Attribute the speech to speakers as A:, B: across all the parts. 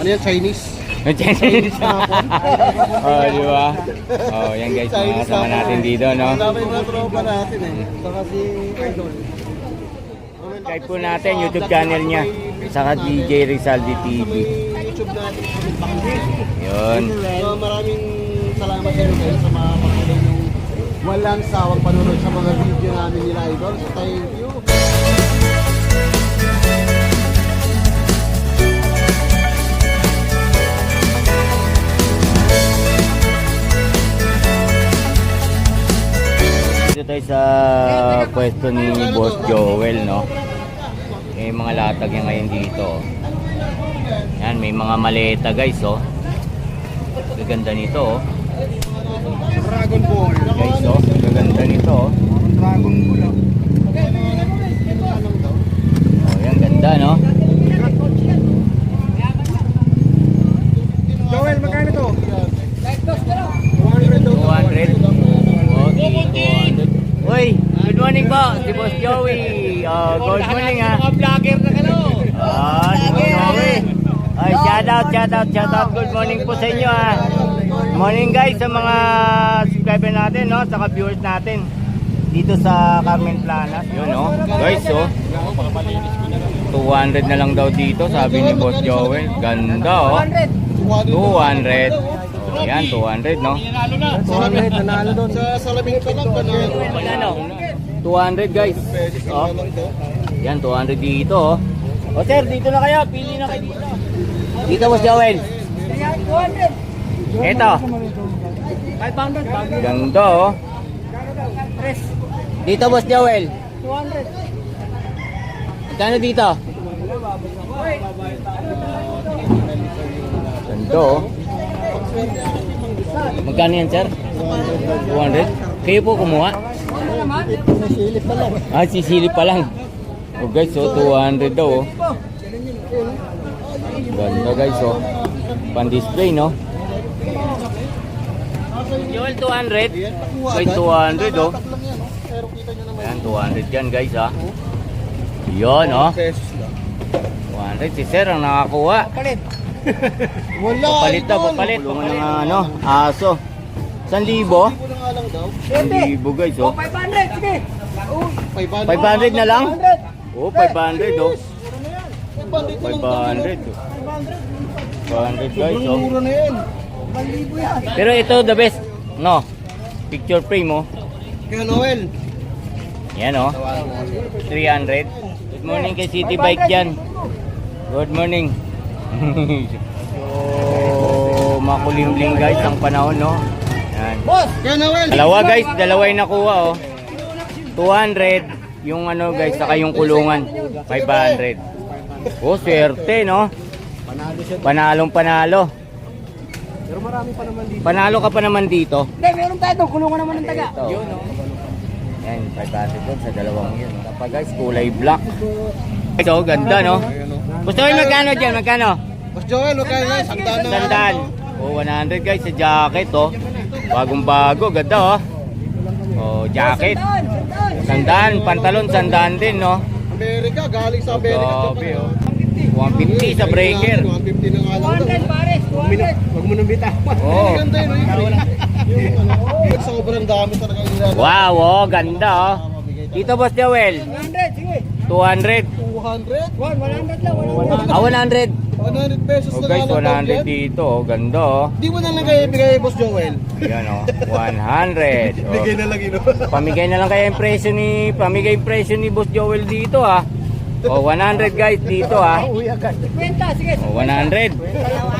A: Ano yan, Chinese?
B: Chinese. oh, di ba? Oh, yan guys, mga kasama natin dito, no?
A: Ang dami mga tropa natin eh. Saka si Idol.
B: Subscribe po natin YouTube channel niya. Saka DJ Rizaldi TV.
A: YouTube natin.
B: Yun.
A: So, maraming salamat sa inyo sa mga patuloy yung walang sawang panonood sa mga video namin nila Idol. So, thank
B: Dito tayo sa pwesto ni Boss Joel, no? May mga latag yan ngayon dito. Yan, may mga maleta guys, oh. Gaganda nito, oh.
A: Dragon Ball.
B: Guys, oh. Gaganda nito, oh.
A: Dragon Ball.
B: Oh, yan, ganda, no?
A: Joel, magkano to?
B: 200. Okay, 200. Uy, good morning po. Si Boss Joey. Oh, good morning, ha.
C: Mga vlogger na kano.
B: Ah, si Boss Joey. Ay, shout out, shout out, shout out. Good morning po sa inyo, ha. Morning, guys, sa mga subscriber natin, no? Saka viewers natin. Dito sa Carmen Planas. Yun, no? Guys, oh. 200 na lang daw dito, sabi ni Boss Joel. Ganda, oh. 200. Oh, yan, 200, no?
C: Nanalo na.
A: 200, nanalo doon. Sa salamin pa lang, panalo.
B: Magkano? 200 guys. Oh. Yan, 200 dito. Oh. O sir, dito na kayo. Pili na kayo dito. Dito, Boss Joel.
C: 200.
B: Ito.
C: 500.
B: Ganda, oh. Dito, Boss Joel.
C: 200.
B: Kano dito? Ganda, oh. Magkano yan, sir? 200? Kayo po kumuha?
A: Nasilip pa lang.
B: Ah, sisilip pa lang. Oh guys, oh, 200 daw, oh. Ganda guys, oh. Pan-display, no? Joel, 200. Guys, 200, oh. Ayan, 200 yan, guys, ah. Yun, oh.
A: Pesos lang.
B: 200. Si Sir ang nakakuha.
C: Palit.
A: Wala,
B: Papalit
A: Idol.
B: papalit. Kulungan ng, ano, aso. 1,000.
A: Libo na lang daw.
B: 1,000, guys, oh.
C: 500. Sige.
A: 500.
B: 500 na lang?
C: 500.
B: Oh, 500, oh.
A: 500 na lang.
B: 500. 500, guys, oh.
A: Mura na yan.
C: 1,000 yan.
B: Pero ito the best, no? Picture frame oh.
A: Kaya Noel.
B: Yan oh. 300. Good morning kay City Bike yan. Good morning. so, makulimlim guys ang panahon no. Yan.
C: Boss.
A: Kaya Noel.
B: Dalawa guys, dalawa yung nakuha oh. 200 yung ano guys, saka yung kulungan 500. Oh, swerte no. Panalong panalo.
A: Pero marami pa naman dito.
B: Panalo ka pa naman dito.
C: Hindi, meron tayo doon. Kulungan naman ng taga.
B: Ito. Yan, 500 doon sa dalawang yun. Tapos guys, kulay black. Ito, ganda no? Gusto mo magkano dyan? Magkano?
A: Boss Joel, kayo lang. Sandaan na
B: Sandaan. Oh, 100 guys sa jacket oh. Bagong bago, ganda oh. Oh, jacket.
C: Sandaan,
B: pantalon, sandaan din no.
A: Amerika, galing sa Amerika.
B: Grabe oh. 150 sa breaker.
A: 150 na nga lang daw.
C: 200 pares. 200.
A: Huwag mo nang bitawan.
B: Oh.
A: Ganda yun. Yung, yung ano, sobrang dami talaga nila.
B: Wow, oh, ganda oh. Dito boss Joel,
C: 100. Sige.
B: 200.
A: 200?
C: 100 lang. 100.
B: Ah, 100.
A: 100 pesos
B: Oh
A: na
B: guys,
A: lang daw
B: 100
A: yan.
B: dito oh. Ganda oh.
A: Di mo na lang kayo ibigay, Boss Joel.
B: Yan oh, 100. Oh.
A: Bigay na lang yun.
B: Pamigay na lang kaya yung presyo ni pamigay yung presyo ni Boss Joel dito ah. O 100 guys dito ah.
A: Uy, agad.
C: 50. Sige.
B: O 100.
C: Dalawa.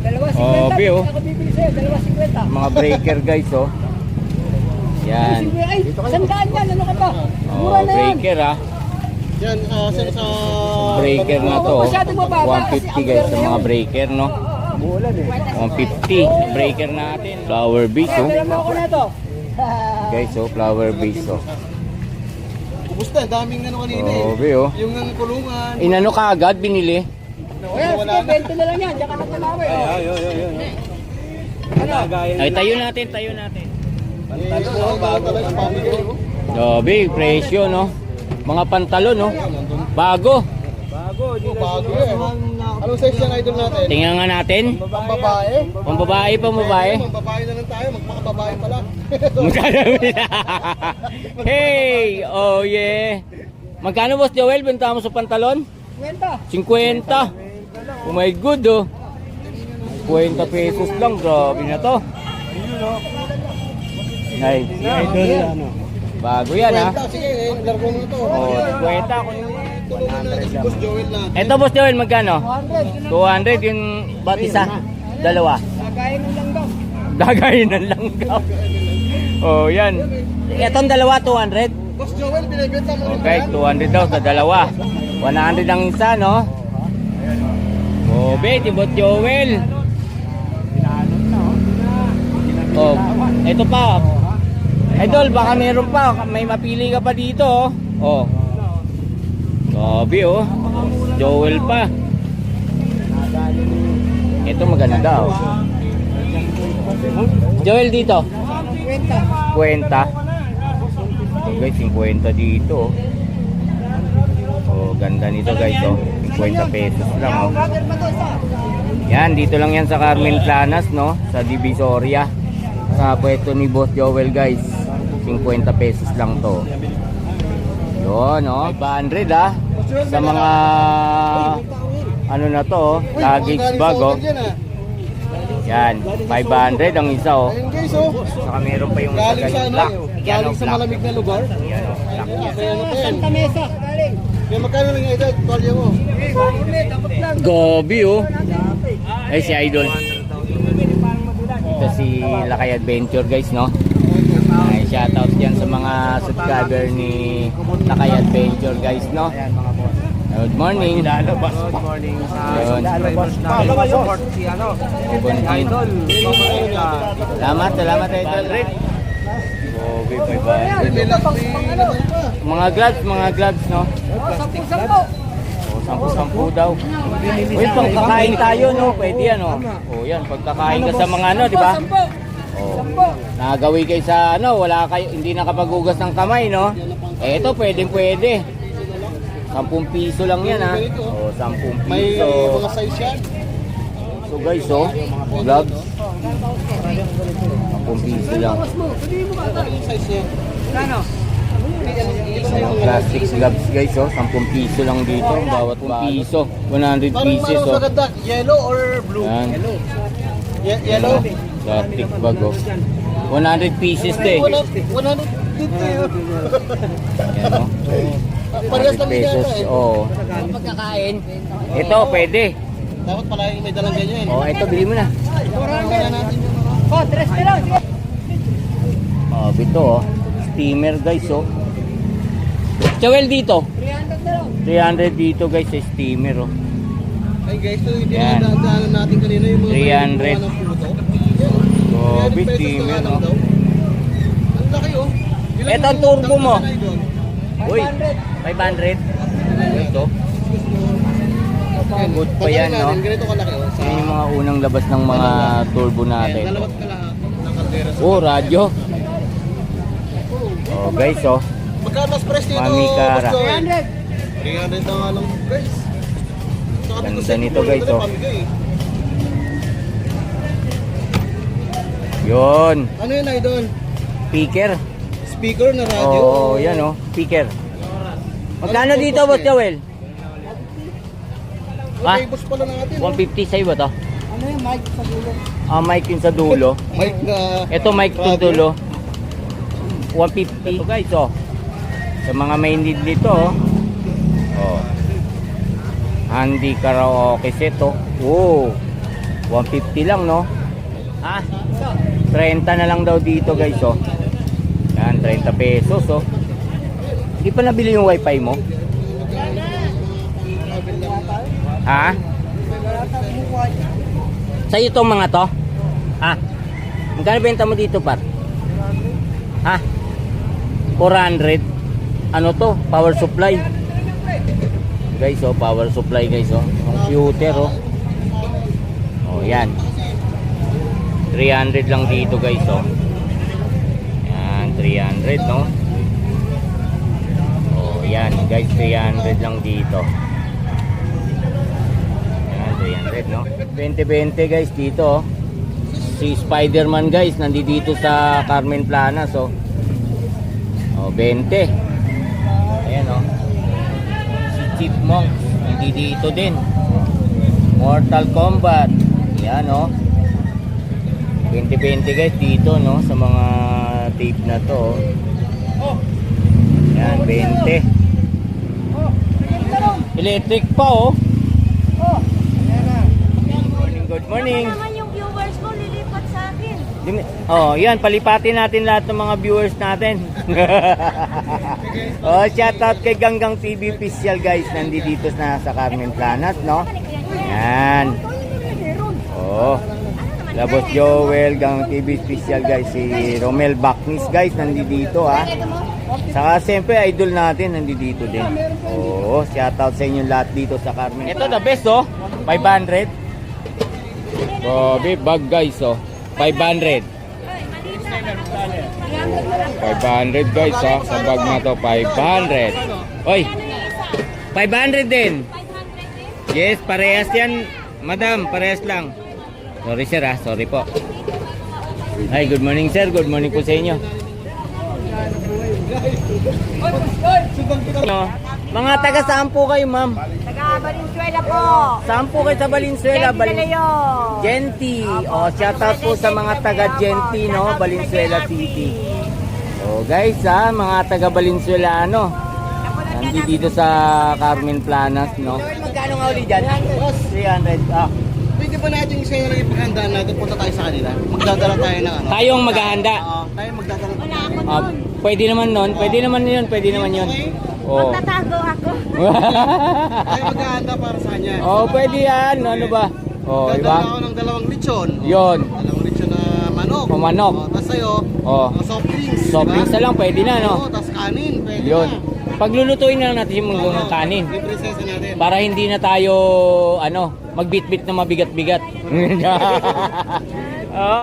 C: Dalawa 50.
B: Oh, Bio.
C: Ako bibili sa'yo. Dalawa 50.
B: Mga breaker guys oh. Yan.
C: Ay, sandaan yan. Ano ka ba?
B: Oh, breaker ah.
A: Yan, ah, sa, sa...
B: Breaker na to. oh.
C: Masyadong mababa kasi
B: 150 guys sa mga breaker no.
A: Bulan eh.
B: 150 breaker natin. Flower base
C: Kaya
B: oh.
C: meron mo ako na to.
B: Guys oh, flower base oh.
A: Kumusta? Daming ano kanina eh.
B: Oh, be oh.
A: Yung ang kulungan.
B: Inano ka agad binili?
C: Kaya sige, 20 na lang yan. Diyan ka na tumawi. oh.
A: Ay, ay, ay, ay.
C: Ano?
B: Ay tayo natin, tayo natin.
A: Oh.
B: Grabe, presyo no. Mga pantalon no. Bago.
C: bago. Hindi
A: Oh, bago eh. Anong size yan idol natin?
B: Tingnan nga natin.
A: Pang babae?
B: Pang babae, pang babae.
A: Pang babae na lang tayo, magpakababae pala.
B: Magkano Hey! Oh yeah! Magkano boss Joel? Benta mo sa pantalon?
C: Kwenta.
B: 50. Oh my good oh. 50 pesos lang. Grabe na to. Ay,
C: ano?
B: Bago yan ha.
A: Kwenta, sige, eh, largo mo ito.
B: Oh, 50 ko
A: Tulungan natin si Boss Joel natin.
B: Ito boss Joel, magkano?
C: 100.
B: 200 yung bat isa. Dalawa.
C: Nagaya mo lang daw.
B: Dagayin ng langgam. Oh, yan. Etong dalawa, 200.
A: Boss Joel, binibenta mo
B: Okay,
A: yan?
B: 200 daw sa dalawa. 100 ang isa, no? Gobe, tibot Joel. Oh, ito pa. Idol, baka meron pa. May mapili ka pa dito, oh. Oh. Gobe, oh. Joel pa. Ito maganda, oh. Joel dito.
C: Kwenta.
B: So guys, 50 dito. oh. Oh, ganda nito guys, oh. 50 pesos lang, oh. Yan, dito lang yan sa Carmen Planas, no? Sa Divisoria. Sa pwesto ni Boss Joel, guys. 50 pesos lang to. Yun, no? 500, ah. Sa mga ano na to, oh. luggage bag, oh. Yan, 500 ang isa, oh.
A: Oh.
B: Saka meron pa yung
A: Galing
B: guys,
A: sa ano,
B: black.
A: Galing
B: oh,
A: sa malamig na lugar.
B: Yan, oh,
A: ano yan?
C: Santa Mesa. Galing.
A: Kaya magkano lang yung idol, tolya mo?
B: Gobi oh. Ay si Idol. Ito si Lakay Adventure guys no. Ay shoutout yan sa mga subscriber ni Lakay Adventure guys no. Good morning. Lalabas. Good morning. Yun.
C: Follow support si ano.
B: Idol. Salamat, salamat Idol. Bye.
A: May may ano.
B: Mga gloves, mga gloves no.
C: Sampu-sampu.
B: O, sampu-sampu daw. Uy, pang kakain tayo, no? Pwede yan, no? O, yan, pagkakain ka sa mga ano, di ba?
C: Sampu.
B: O,
C: Sampu.
B: nagawi kayo sa ano, wala kayo, hindi nakapaghugas ng kamay, no? Eh, ito, pwede, pwede. 10 piso lang yan, ha? O, 10
A: May
B: piso.
A: mga size yan.
B: So, guys, oh, gloves. 10 piso lang.
A: Ano?
B: Ayan, plastic gloves, guys, oh. 10 piso lang dito, bawat piso. 100
A: Parang
B: pieces, oh.
A: sa ganda? Yellow or blue?
B: Yan.
A: Ye- yellow?
B: Plastic bag, oh. 100 pieces, te.
A: Wala, 150 yun.
B: Yan, oh.
A: Parehas
B: 100
A: lang din
B: pesos.
A: yata eh.
B: Oo.
C: Pagkakain.
B: Ito, pwede.
A: Dapat pala yung may dalang ganyan.
B: Oh, ito, bili mo na.
A: Kaya natin yung mga...
C: Oh, tres na lang.
B: Oh, ito, oh. Steamer, guys, oh. Chawel dito.
C: 300 na lang.
B: 300 dito, guys, sa steamer, oh.
A: Ay guys, ito yung
B: Yan.
A: dinadaanan natin kanina yung mga
B: 300. Oh,
A: 300 pesos
B: steamer,
A: na lang
B: oh.
A: daw. Ang laki oh. Ilan
B: Ito ang turbo mo.
A: tangka na idol?
B: Uy,
C: 500.
B: 500. Ito.
A: Yan,
B: Good pa yan, no?
A: natin, Ganito kalaki oh. Sa
B: Yan yung mga unang labas ng mga turbo natin.
A: dalawat kalahati ng kaldera. sa-
B: Oh, radyo. Oh, guys, oh.
A: Magkano mas price nito?
B: Mami Cara.
A: Boss Joel?
C: 300.
A: 300 na nga lang guys. Saka
B: Ganda
A: dito sa
B: nito, guys, oh.
A: pamigay.
B: Yun.
A: Ano yun idol?
B: Speaker.
A: Speaker na radio?
B: Oh, yan oh, speaker. Magkano dito, Boss Joel? Ah?
A: Boss pala natin. oh.
B: 150 sa'yo ba to?
C: Ano yung mic sa dulo?
B: Ah, mic yun sa dulo.
A: Mic na...
B: Ito mic sa dulo. 150. Ito guys, oh. Sa mga may need nito, oh. Oh. Handy karaoke set, oh. Oh. 150 lang, no? Ah, 30 na lang daw dito, guys, oh. Yan, 30 pesos, oh. Hindi pa nabili yung wifi mo? Ha? Sa iyo tong mga to? Ha? Magkano benta mo dito, par? Ha? 400? Ano to? Power supply. Guys, oh, power supply, guys, oh. Computer, oh. Oh, yan. 300 lang dito, guys, oh. Yan, 300, no? Oh, yan, guys, 300 lang dito. 500, no? 20-20 guys dito, oh. Si Spider-Man guys, nandito sa Carmen Plana, so. Oh, 20. Ayan, oh. Si Chipmunk, nandito din. Mortal Kombat. Yan, oh. 20-20 guys dito, no? Sa mga tape na to, oh. Yan, 20. Electric pa, oh. Good morning, good morning.
D: Naman yung viewers ko lilipat sa akin.
B: Oh, yan, palipatin natin lahat ng mga viewers natin. oh, shout out kay Ganggang TV official guys, nandito dito na sa Carmen Planas, no? Yan. Oh. Labos Joel, Gang TV official guys, si Romel Baknis guys, nandito dito ha. Saka siyempre idol natin nandito din. Oo, shout out sa inyo lahat dito sa Carmen. Ito the best oh, 500. Bobby bag guys oh, 500. 500 guys ha, sa bag na to 500. Oy, 500 din. Yes, parehas yan. Madam, parehas lang. Sorry sir ah, sorry po. Ay, good morning sir. Good morning po sa inyo. No, mga taga saan po kayo ma'am?
D: Taga Valenzuela po.
B: Saan po kayo sa Valenzuela?
D: Leon.
B: Genti. Oh, shout out po sa mga taga Genti, no? Valenzuela City. Oh, guys, ha, mga taga Valenzuelano. Nandito dito sa Carmen Planas, no? Magkano nga uli dyan? 300. Ah.
A: Pwede ba natin sa'yo lang ipaghandaan natin punta tayo sa kanila? Magdadala tayo ng ano?
B: Tayong maghahanda.
A: Oo, tayo magdadala
D: Wala ako
B: Ah,
D: nun.
B: pwede naman nun. Pwede naman yun. Pwede naman yun. Oh.
D: Magtatago ako.
A: Tayo maghahanda para sa kanya.
B: oh, pwede yan. Ano ba? Oh,
A: Dadala
B: iba?
A: ako ng dalawang lechon.
B: Yun.
A: Dalawang lechon na manok.
B: O, manok.
A: Oh, tapos sa'yo,
B: Oh.
A: mga soft drinks.
B: Soft drinks na lang, pwede na, no?
A: Oo, tapos kanin, pwede
B: Yun.
A: na.
B: Paglulutuin na lang natin yung mga kanin.
A: Natin.
B: Para hindi na tayo ano, magbitbit na mabigat-bigat. oh.